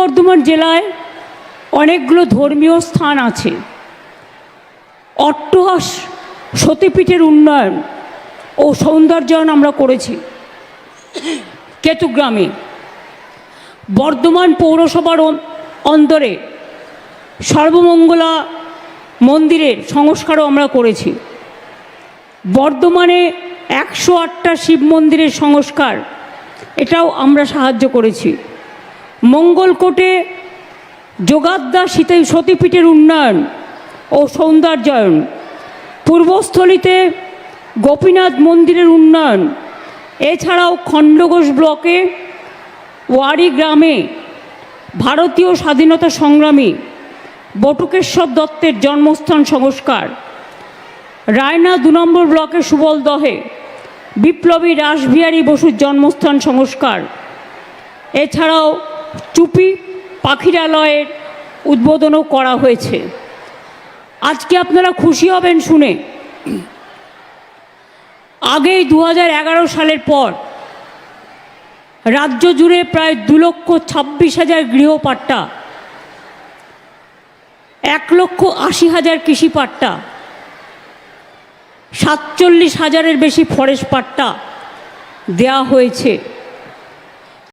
বর্ধমান জেলায় অনেকগুলো ধর্মীয় স্থান আছে। অট্টহাস সতীপীঠের উন্নয়ন ও সৌন্দর্যায়ন আমরা করেছি। কেতুগ্রামে বর্ধমান পৌরসভার অন- অন্দরে সর্বমঙ্গলা মন্দিরের সংস্কারও আমরা করেছি। বর্ধমানে একশো আটটা শিব মন্দিরের সংস্কার, এটাও আমরা সাহায্য করেছি। মঙ্গলকোটে যোগাদ্দা সীতা সতীপীঠের উন্নয়ন ও সৌন্দর্যায়ন। পূর্বস্থলীতে গোপীনাথ মন্দিরের উন্নয়ন। এছাড়াও খণ্ডঘোষ ব্লকে ওয়ারি গ্রামে ভারতীয় স্বাধীনতা সংগ্রামী বটুকেশ্বর দত্তের জন্মস্থান সংস্কার। রায়না দু নম্বর ব্লকে সুবল দহে বিপ্লবী রাসবিহারী বসুর জন্মস্থান সংস্কার। এছাড়াও চুপি পাখিরালয়ের উদ্বোধনও করা হয়েছে। আজকে আপনারা খুশি হবেন শুনে। আগেই দু হাজার এগারো সালের পর রাজ্য জুড়ে প্রায় দু লক্ষ ছাব্বিশ হাজার গৃহপাট্টা, এক লক্ষ আশি হাজার কৃষি পাট্টা সাতচল্লিশ হাজারের বেশি ফরেস্ট পাট্টা দেয়া হয়েছে।